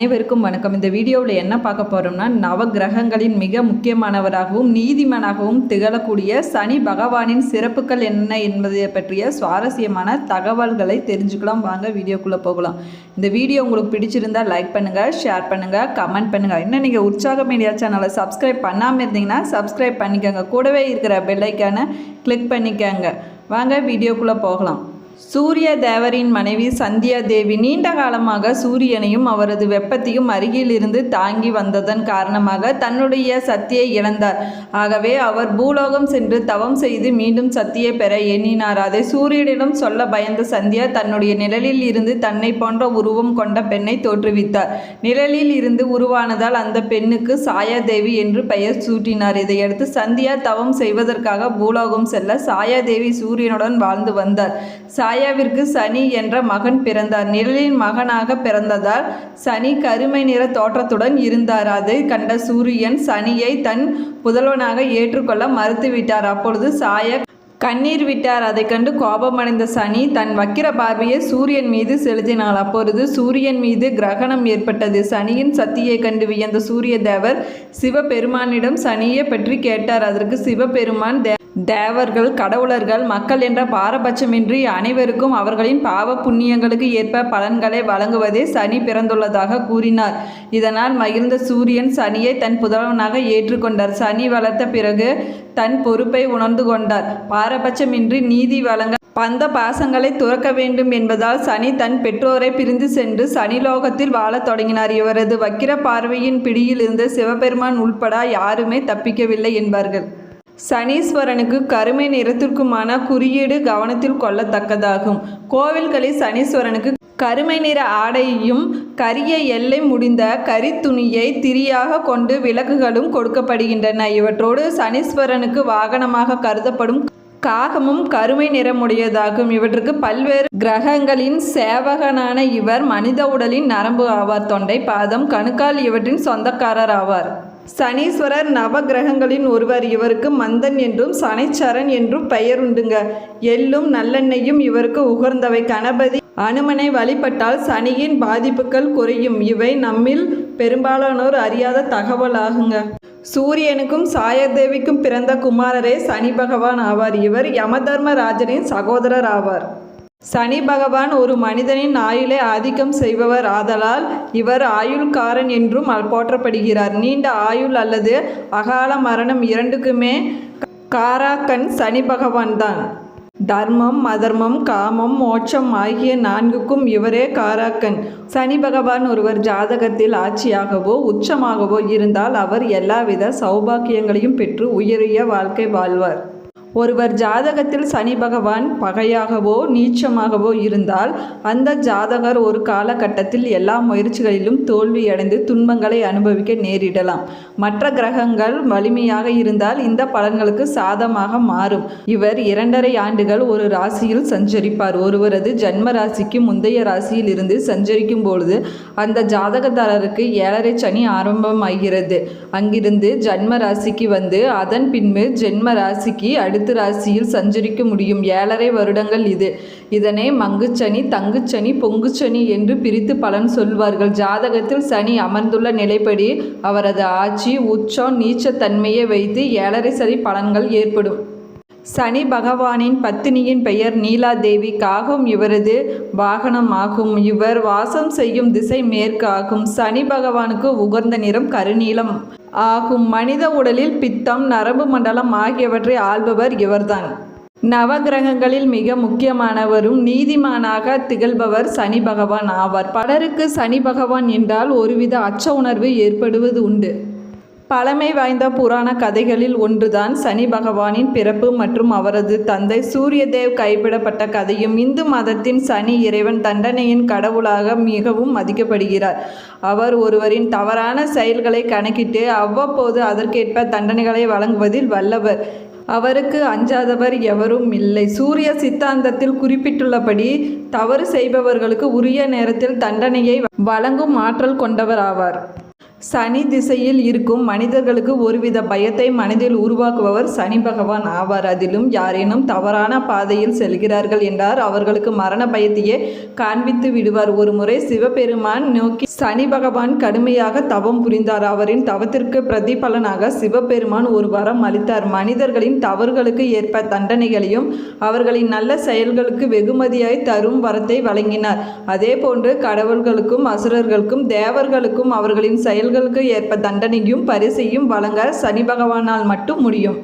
அனைவருக்கும் வணக்கம். இந்த வீடியோவில் என்ன பார்க்க போகிறோம்னா நவ கிரகங்களின் மிக முக்கியமானவராகவும் நீதிமானாகவும் திகழக்கூடிய சனி பகவானின் சிறப்புகள் என்ன என்பதை பற்றிய சுவாரஸ்யமான தகவல்களை தெரிஞ்சுக்கலாம். வாங்க வீடியோக்குள்ளே போகலாம். இந்த வீடியோ உங்களுக்கு பிடிச்சிருந்தா லைக் பண்ணுங்கள் ஷேர் பண்ணுங்கள் கமெண்ட் பண்ணுங்கள் இன்னும் நீங்கள் உற்சாக மீடியா சேனலை சப்ஸ்கிரைப் பண்ணாமல் இருந்தீங்கன்னா சப்ஸ்கிரைப் பண்ணிக்கோங்க. கூடவே இருக்கிற பெல்லைக்கான கிளிக் பண்ணிக்கோங்க. வாங்க வீடியோக்குள்ளே போகலாம். சூரிய தேவரின் மனைவி சந்தியா தேவி நீண்ட காலமாக சூரியனையும் அவரது வெப்பத்தையும் அருகிலிருந்து தாங்கி வந்ததன் காரணமாக தன்னுடைய சக்தியை இழந்தார். ஆகவே அவர் பூலோகம் சென்று தவம் செய்து மீண்டும் சக்தியை பெற எண்ணினார். அதை சூரியனிடம் சொல்ல பயந்த சந்தியா தன்னுடைய நிழலில் இருந்து தன்னை போன்ற உருவம் கொண்ட பெண்ணை தோற்றுவித்தார். நிழலில் இருந்து உருவானதால் அந்த பெண்ணுக்கு சாயாதேவி என்று பெயர் சூட்டினார். இதையடுத்து சந்தியா தவம் செய்வதற்காக பூலோகம் செல்ல சாயாதேவி சூரியனுடன் வாழ்ந்து வந்தார். மாயாவிற்கு சனி என்ற மகன் பிறந்தார். நிழலின் மகனாக பிறந்ததால் சனி கருமை நிற தோற்றத்துடன் இருந்தார். அதை கண்ட சூரியன் சனியை தன் புதல்வனாக ஏற்றுக்கொள்ள மறுத்துவிட்டார். அப்பொழுது சாய கண்ணீர் விட்டார். அதைக் கண்டு கோபமடைந்த சனி தன் வக்கிர பார்வையை சூரியன் மீது செலுத்தினாள். அப்பொழுது சூரியன் மீது கிரகணம் ஏற்பட்டது. சனியின் சக்தியை கண்டு வியந்த சூரிய தேவர் சிவபெருமானிடம் சனியை பற்றி கேட்டார். அதற்கு சிவபெருமான் தே தேவர்கள் கடவுளர்கள் மக்கள் என்ற பாரபட்சமின்றி அனைவருக்கும் அவர்களின் பாவ புண்ணியங்களுக்கு ஏற்ப பலன்களை வழங்குவதே சனி பிறந்துள்ளதாக கூறினார். இதனால் மகிழ்ந்த சூரியன் சனியை தன் புதல்வனாக ஏற்றுக்கொண்டார். சனி வளர்த்த பிறகு தன் பொறுப்பை உணர்ந்து கொண்டார். பாரபட்சமின்றி நீதி வழங்க பந்த பாசங்களை துறக்க வேண்டும் என்பதால் சனி தன் பெற்றோரை பிரிந்து சென்று சனிலோகத்தில் வாழத் தொடங்கினார். இவரது வக்கிர பார்வையின் பிடியில் இருந்த சிவபெருமான் உள்பட யாருமே தப்பிக்கவில்லை என்பார்கள். சனீஸ்வரனுக்கு கருமை நிறத்திற்குமான குறியீடு கவனத்தில் கொள்ளத்தக்கதாகும். கோவில்களில் சனீஸ்வரனுக்கு கருமை நிற ஆடையும் கரிய எல்லை முடிந்த கரித்துணியை திரியாக கொண்டு விளக்குகளும் கொடுக்கப்படுகின்றன. இவற்றோடு சனீஸ்வரனுக்கு வாகனமாக கருதப்படும் காகமும் கருமை நிறமுடையதாகும். இவற்றுக்கு பல்வேறு கிரகங்களின் சேவகனான இவர் மனித உடலின் நரம்பு ஆவார். தொண்டை பாதம் கணுக்கால் இவற்றின் சொந்தக்காரர் ஆவார். சனீஸ்வரர் நவ கிரகங்களின் ஒருவர். இவருக்கு மந்தன் என்றும் சனைச்சரன் என்றும் பெயர் உண்டுங்க. எள்ளும் நல்லெண்ணெயும் இவருக்கு உகர்ந்தவை. கணபதி அனுமனை வழிபட்டால் சனியின் பாதிப்புகள் குறையும். இவை நம்மில் பெரும்பாலானோர் அறியாத தகவலாகுங்க. சூரியனுக்கும் சாயதேவிக்கும் பிறந்த குமாரரே சனி பகவான் ஆவார். இவர் யமதர்மராஜனின் சகோதரர் ஆவார் சனி பகவான் ஒரு மனிதனின் ஆயுளை ஆதிக்கம் செய்பவர். ஆதலால் இவர் ஆயுள்காரன் என்றும் போற்றப்படுகிறார். நீண்ட ஆயுள் அல்லது அகால மரணம் இரண்டுக்குமே காராக்கன் சனி பகவான் தான் தர்மம் அதர்மம் காமம் மோட்சம் ஆகிய நான்குக்கும் இவரே காராக்கன். சனி பகவான் ஒருவர் ஜாதகத்தில் ஆட்சியாகவோ உச்சமாகவோ இருந்தால் அவர் எல்லாவித சௌபாக்கியங்களையும் பெற்று உயரிய வாழ்க்கை வாழ்வார். ஒருவர் ஜாதகத்தில் சனி பகவான் பகையாகவோ நீச்சமாகவோ இருந்தால் அந்த ஜாதகர் ஒரு காலகட்டத்தில் எல்லா முயற்சிகளிலும் தோல்வியடைந்து துன்பங்களை அனுபவிக்க நேரிடலாம். மற்ற கிரகங்கள் வலிமையாக இருந்தால் இந்த பலன்களுக்கு சாதமாக மாறும். இவர் இரண்டரை ஆண்டுகள் ஒரு ராசியில் சஞ்சரிப்பார். ஒருவரது ஜன்ம ராசிக்கு முந்தைய ராசியில் இருந்து சஞ்சரிக்கும் பொழுது அந்த ஜாதகதாரருக்கு ஏழரை சனி ஆரம்பமாகிறது. அங்கிருந்து ஜன்ம ராசிக்கு வந்து அதன் பின்பு ஜென்ம ராசிக்கு அடுத்த அடுத்து ராசியில் சஞ்சரிக்க முடியும். ஏழரை வருடங்கள் இது. இதனை மங்குச்சனி தங்குச்சனி பொங்குச்சனி என்று பிரித்து பலன் சொல்வார்கள். ஜாதகத்தில் சனி அமர்ந்துள்ள நிலைப்படி அவரது ஆட்சி உச்சம் நீச்சத்தன்மையை வைத்து ஏழரை சரி பலன்கள் ஏற்படும். சனி பகவானின் பத்தினியின் பெயர் நீலாதேவி. காகம் இவரது வாகனமாகும். இவர் வாசம் செய்யும் திசை மேற்கு ஆகும் சனி பகவானுக்கு உகந்த நிறம் கருநீலம் ஆகும். மனித உடலில் பித்தம் நரம்பு மண்டலம் ஆகியவற்றை ஆள்பவர் இவர்தான். நவகிரகங்களில் மிக முக்கியமானவரும் நீதிமானாக திகழ்பவர் சனி பகவான் ஆவார். பலருக்கு சனி பகவான் என்றால் ஒருவித அச்ச உணர்வு ஏற்படுவது உண்டு. பழமை வாய்ந்த புராண கதைகளில் ஒன்றுதான் சனி பகவானின் பிறப்பு மற்றும் அவரது தந்தை சூரியதேவ் கைவிடப்பட்ட கதையும் இந்து மதத்தின் சனி இறைவன் தண்டனையின் கடவுளாக மிகவும் மதிக்கப்படுகிறார். அவர் ஒருவரின் தவறான செயல்களை கணக்கிட்டு அவ்வப்போது அதற்கேற்ப தண்டனைகளை வழங்குவதில் வல்லவர். அவருக்கு அஞ்சாதவர் எவரும் இல்லை. சூரிய சித்தாந்தத்தில் குறிப்பிட்டுள்ளபடி தவறு செய்பவர்களுக்கு உரிய நேரத்தில் தண்டனையை வழங்கும் ஆற்றல் கொண்டவர் ஆவார். சனி திசையில் இருக்கும் மனிதர்களுக்கு ஒருவித பயத்தை மனதில் உருவாக்குபவர் சனி பகவான் ஆவார். அதிலும் யாரேனும் தவறான பாதையில் செல்கிறார்கள் என்றார். அவர்களுக்கு மரண பயத்தையே காண்பித்து விடுவார். ஒரு முறை சிவபெருமான் நோக்கி சனி பகவான் கடுமையாக தவம் புரிந்தார். அவரின் தவத்திற்கு பிரதிபலனாக சிவபெருமான் ஒரு வரம் அளித்தார். மனிதர்களின் தவறுகளுக்கு ஏற்ப தண்டனைகளையும் அவர்களின் நல்ல செயல்களுக்கு வெகுமதியாய் தரும் வரத்தை வழங்கினார். அதேபோன்று கடவுள்களுக்கும் அசுரர்களுக்கும் தேவர்களுக்கும் அவர்களின் செயல்களுக்கு ஏற்ப தண்டனையும் பரிசையும் வழங்க சனி பகவானால் மட்டும் முடியும்.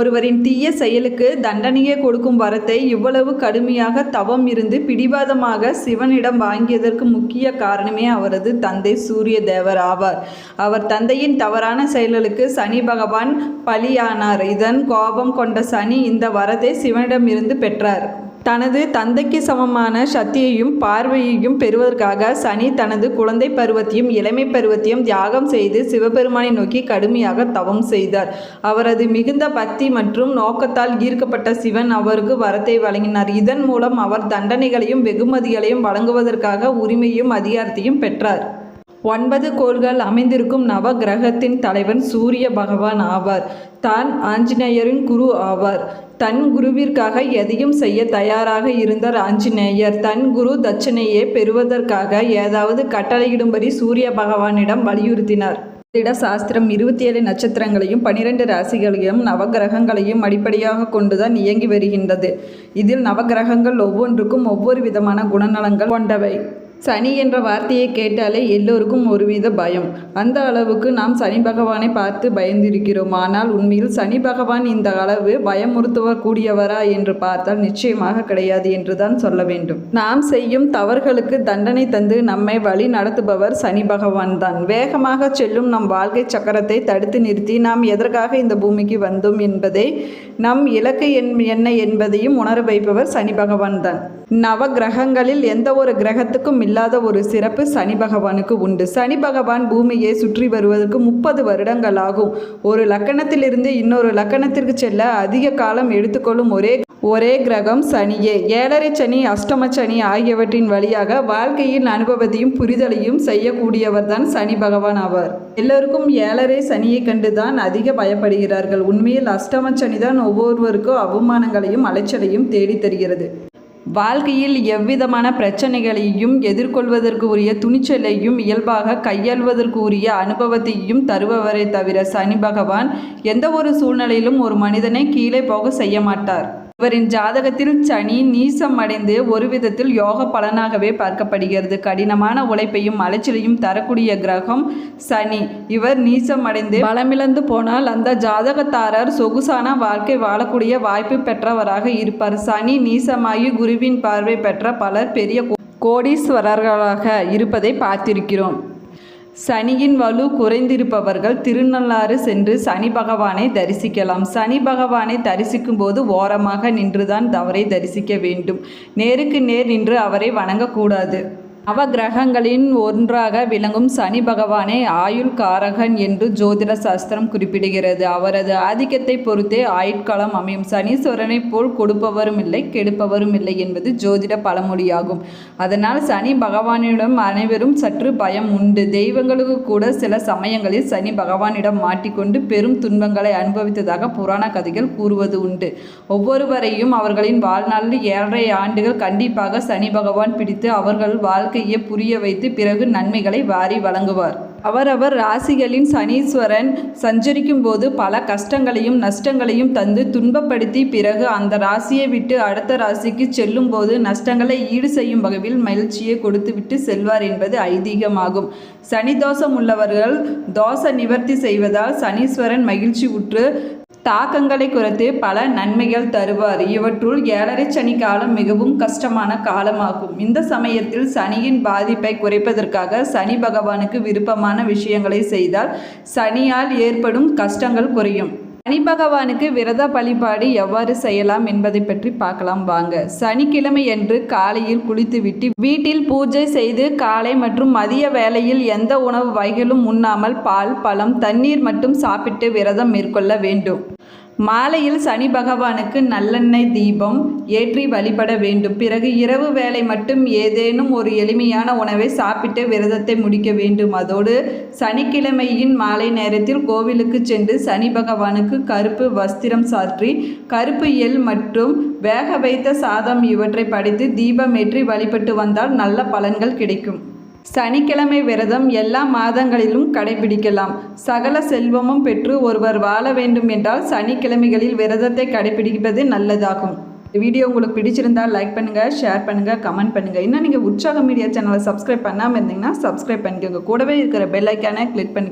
ஒருவரின் தீய செயலுக்கு தண்டனையை கொடுக்கும் வரத்தை இவ்வளவு கடுமையாக தவம் இருந்து பிடிவாதமாக சிவனிடம் வாங்கியதற்கு முக்கிய காரணமே அவரது தந்தை சூரிய தேவர் ஆவார். அவர் தந்தையின் தவறான செயல்களுக்கு சனி பகவான் பலியானார். இதன் கோபம் கொண்ட சனி இந்த வரத்தை சிவனிடமிருந்து பெற்றார். தனது தந்தைக்கு சமமான சக்தியையும் பார்வையையும் பெறுவதற்காக சனி தனது குழந்தை பருவத்தையும் இளமை பருவத்தையும் தியாகம் செய்து சிவபெருமானை நோக்கி கடுமையாக தவம் செய்தார். அவரது மிகுந்த பக்தி மற்றும் நோக்கத்தால் ஈர்க்கப்பட்ட சிவன் அவருக்கு வரத்தை வழங்கினார். இதன் மூலம் அவர் தண்டனைகளையும் வெகுமதிகளையும் வழங்குவதற்காக உரிமையும் அதிகாரத்தையும் பெற்றார். ஒன்பது கோள்கள் அமைந்திருக்கும் நவ கிரகத்தின் தலைவன் சூரிய பகவான் ஆவார். தான் ஆஞ்சநேயரின் குரு ஆவார். தன் குருவிற்காக எதையும் செய்ய தயாராக இருந்தார் ஆஞ்சநேயர். தன் குரு தட்சணையை பெறுவதற்காக ஏதாவது கட்டளையிடும்படி சூரிய பகவானிடம் வலியுறுத்தினார். திட சாஸ்திரம் இருபத்தி ஏழு நட்சத்திரங்களையும் பனிரெண்டு ராசிகளையும் நவகிரகங்களையும் அடிப்படையாக கொண்டுதான் இயங்கி வருகின்றது. இதில் நவகிரகங்கள் ஒவ்வொன்றுக்கும் ஒவ்வொரு விதமான குணநலங்கள் கொண்டவை. சனி என்ற வார்த்தையை கேட்டாலே எல்லோருக்கும் ஒருவித பயம். அந்த அளவுக்கு நாம் சனி பகவானை பார்த்து பயந்திருக்கிறோம். ஆனால் உண்மையில் சனி பகவான் இந்த அளவு பயமுறுத்துவர் கூடியவரா என்று பார்த்தால் நிச்சயமாக கிடையாது என்றுதான் சொல்ல வேண்டும். நாம் செய்யும் தவறுகளுக்கு தண்டனை தந்து நம்மை வழி நடத்துபவர் சனி பகவான் தான். வேகமாக செல்லும் நம் வாழ்க்கை சக்கரத்தை தடுத்து நிறுத்தி நாம் எதற்காக இந்த பூமிக்கு வந்தோம் என்பதை நம் இலக்கு என் என்ன என்பதையும் உணர வைப்பவர் சனி பகவான் தான். நவ கிரகங்களில் எந்த ஒரு கிரகத்துக்கும் இல்லாத ஒரு சிறப்பு சனி பகவானுக்கு உண்டு. சனி பகவான் பூமியை சுற்றி வருவதற்கு முப்பது வருடங்கள் ஆகும் ஒரு லக்கணத்திலிருந்து இன்னொரு லக்கணத்திற்கு செல்ல அதிக காலம் எடுத்துக்கொள்ளும் ஒரே ஒரே கிரகம் சனியே. ஏழரை சனி அஷ்டம சனி ஆகியவற்றின் வழியாக வாழ்க்கையின் அனுபவத்தையும் புரிதலையும் செய்யக்கூடியவர்தான் சனி பகவான் ஆவார். எல்லோருக்கும் ஏழரை சனியை கண்டுதான் அதிக பயப்படுகிறார்கள். உண்மையில் அஷ்டம சனி தான் ஒவ்வொருவருக்கும் அவமானங்களையும் அலைச்சலையும் தேடித் தருகிறது. வாழ்க்கையில் எவ்விதமான பிரச்சனைகளையும் எதிர்கொள்வதற்கு உரிய துணிச்சலையும் இயல்பாக கையாள்வதற்கு உரிய அனுபவத்தையும் தருபவரை தவிர சனி பகவான் எந்த ஒரு சூழ்நிலையிலும் ஒரு மனிதனை கீழே போக செய்ய மாட்டார். இவரின் ஜாதகத்தில் சனி நீசம் அடைந்து ஒரு விதத்தில் யோக பலனாகவே பார்க்கப்படுகிறது. கடினமான உழைப்பையும் அலைச்சலையும் தரக்கூடிய கிரகம் சனி. இவர் நீசம் அடைந்து பலமிழந்து போனால் அந்த ஜாதகத்தாரர் சொகுசான வாழ்க்கை வாழக்கூடிய வாய்ப்பு பெற்றவராக இருப்பார். சனி நீசமாகி குருவின் பார்வை பெற்ற பலர் பெரிய கோடீஸ்வரர்களாக இருப்பதை பார்த்திருக்கிறோம். சனியின் வலு குறைந்திருப்பவர்கள் திருநள்ளாறு சென்று சனி பகவானை தரிசிக்கலாம். சனி பகவானை தரிசிக்கும் போது ஓரமாக நின்றுதான் அவரை தரிசிக்க வேண்டும். நேருக்கு நேர் நின்று அவரை வணங்கக்கூடாது. நவகிரகங்களின் ஒன்றாக விளங்கும் சனி பகவானை ஆயுள் காரகன் என்று ஜோதிட சாஸ்திரம் குறிப்பிடுகிறது. அவரது ஆதிக்கத்தை பொறுத்தே ஆயுட்காலம் அமையும். சனீஸ்வரனை போல் கொடுப்பவரும் இல்லை கெடுப்பவரும் இல்லை என்பது ஜோதிட பழமொழியாகும். அதனால் சனி பகவானிடம் அனைவரும் சற்று பயம் உண்டு. தெய்வங்களுக்கு கூட சில சமயங்களில் சனி பகவானிடம் மாட்டிக்கொண்டு பெரும் துன்பங்களை அனுபவித்ததாக புராண கதைகள் கூறுவது உண்டு. ஒவ்வொருவரையும் அவர்களின் வாழ்நாளில் ஏழரை ஆண்டுகள் கண்டிப்பாக சனி பகவான் பிடித்து அவர்கள் வாழ் வாழ்க்கையை புரிய வைத்து பிறகு நன்மைகளை வாரி வழங்குவார். அவரவர் ராசிகளின் சனீஸ்வரன் சஞ்சரிக்கும் போது பல கஷ்டங்களையும் நஷ்டங்களையும் தந்து துன்பப்படுத்தி பிறகு அந்த ராசியை விட்டு அடுத்த ராசிக்கு செல்லும் போது நஷ்டங்களை ஈடு செய்யும் வகையில் மகிழ்ச்சியை கொடுத்துவிட்டு செல்வார் என்பது ஐதீகமாகும். சனி தோஷம் உள்ளவர்கள் தோஷ நிவர்த்தி செய்வதால் சனீஸ்வரன் மகிழ்ச்சி உற்று தாக்கங்களை குறைத்து பல நன்மைகள் தருவார். இவற்றுள் ஏழரை சனி காலம் மிகவும் கஷ்டமான காலமாகும். இந்த சமயத்தில் சனியின் பாதிப்பை குறைப்பதற்காக சனி பகவானுக்கு விருப்பமான விஷயங்களை செய்தால் சனியால் ஏற்படும் கஷ்டங்கள் குறையும். சனி பகவானுக்கு விரத வழிபாடு எவ்வாறு செய்யலாம் என்பதை பற்றி பார்க்கலாம் வாங்க. சனிக்கிழமையன்று காலையில் குளித்துவிட்டு வீட்டில் பூஜை செய்து காலை மற்றும் மதிய வேளையில் எந்த உணவு வகைகளும் உண்ணாமல் பால் பழம் தண்ணீர் மட்டும் சாப்பிட்டு விரதம் மேற்கொள்ள வேண்டும். மாலையில் சனி பகவானுக்கு நல்லெண்ணெய் தீபம் ஏற்றி வழிபட வேண்டும். பிறகு இரவு வேளை மட்டும் ஏதேனும் ஒரு எளிமையான உணவை சாப்பிட்டு விரதத்தை முடிக்க வேண்டும். அதோடு சனிக்கிழமையின் மாலை நேரத்தில் கோவிலுக்கு சென்று சனி பகவானுக்கு கருப்பு வஸ்திரம் சாற்றி கருப்பு எல் மற்றும் வேக வைத்த சாதம் இவற்றை படைத்து தீபம் ஏற்றி வழிபட்டு வந்தால் நல்ல பலன்கள் கிடைக்கும். சனிக்கிழமை விரதம் எல்லா மாதங்களிலும் கடைபிடிக்கலாம். சகல செல்வமும் பெற்று ஒருவர் வாழ வேண்டும் என்றால் சனிக்கிழமைகளில் விரதத்தை கடைபிடிப்பது நல்லதாகும். வீடியோ உங்களுக்கு பிடிச்சிருந்தால் லைக் பண்ணுங்கள் ஷேர் பண்ணுங்கள் கமெண்ட் பண்ணுங்கள் இன்னும் நீங்கள் உற்சாக மீடியா சேனலை சப்ஸ்கிரைப் பண்ணாமல் இருந்தீங்கன்னா சப்ஸ்கிரைப் பண்ணிக்கோங்க. கூடவே இருக்கிற பெல் ஐக்கானை கிளிக் பண்ணி